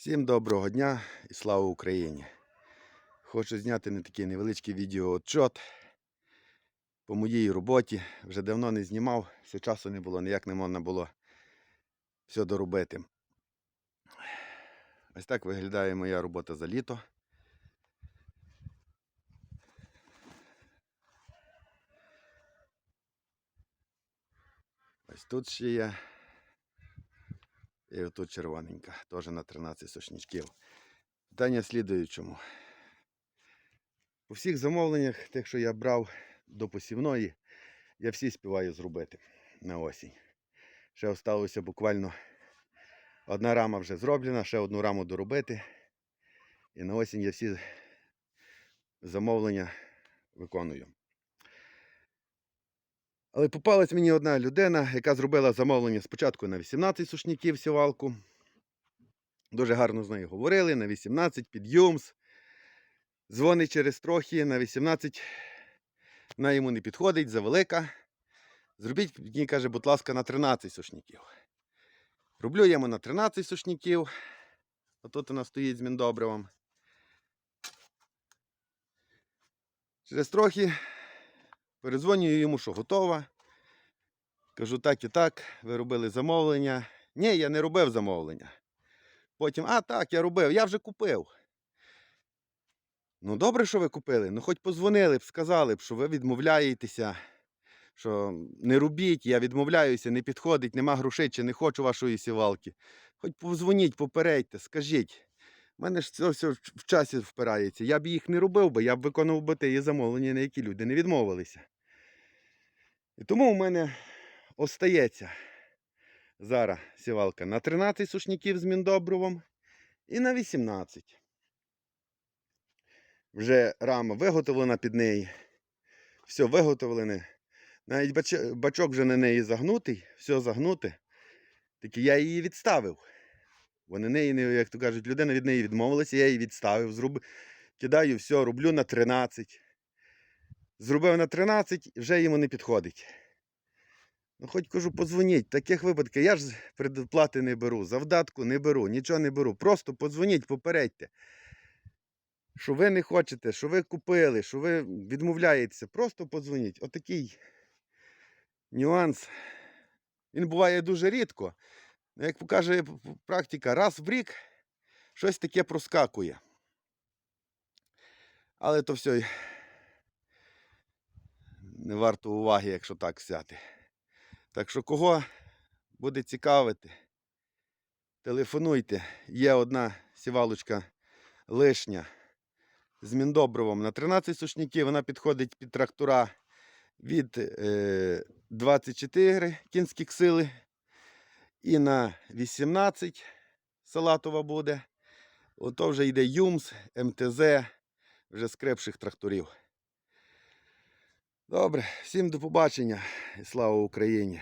Всім доброго дня і слава Україні! Хочу зняти не такий невеличкий відеоотчот по моїй роботі. Вже давно не знімав, все часу не було, ніяк не можна було все доробити. Ось так виглядає моя робота за літо. Ось тут ще є. І отут червоненька, теж на 13 сушничків. Питання слідуючому. У всіх замовленнях, тих, що я брав до посівної, я всі співаю зробити на осінь. Ще осталося буквально одна рама вже зроблена, ще одну раму доробити. І на осінь я всі замовлення виконую. Але попалась мені одна людина, яка зробила замовлення спочатку на 18 сушників сівалку. Дуже гарно з нею говорили, на 18 під Юмс. Дзвонить через трохи на 18. Вона йому не підходить, завелика. Зробіть, мені каже, будь ласка, на 13 сушників. Роблю йому на 13 сушників. Отут вона стоїть з міндобривом. Через трохи передзвонюю йому, що готова. Кажу, так і так, ви робили замовлення. Ні, я не робив замовлення. Потім, а так, я робив, я вже купив. Ну, добре, що ви купили. Ну, хоч позвонили б, сказали б, що ви відмовляєтеся, що не робіть, я відмовляюся, не підходить, нема грошей чи не хочу вашої сівалки. Хоч позвоніть, попередьте, скажіть. У мене ж це все в часі впирається. Я б їх не робив би, я б виконував би ті замовлення, на які люди не відмовилися. І тому у мене остається зараз сівалка на 13 сушників з міндобривом і на 18. Вже рама виготовлена під неї. Все виготовлене. Навіть бачок вже на неї загнутий, все загнуте. Тільки я її відставив. Вони неї, як то кажуть, людина від неї відмовилася, я її відставив, зроб... кидаю все, роблю на 13. Зробив на 13, вже йому не підходить. Ну, хоч кажу, подзвоніть. Таких випадках я ж предплати не беру, завдатку не беру, нічого не беру. Просто подзвоніть, попередьте. Що ви не хочете, що ви купили, що ви відмовляєтеся. Просто подзвоніть. Отакий нюанс. Він буває дуже рідко. Ну, Як покаже практика, раз в рік щось таке проскакує. Але то все не варто уваги, якщо так взяти. Так що, кого буде цікавити, телефонуйте. Є одна сівалочка лишня з міндобривом на 13 сушників. Вона підходить під трактора від е, 24 кінських сили і на 18 салатова буде. Ото вже йде Юмс, МТЗ, вже скрепших тракторів. Добре, всім до побачення і слава Україні!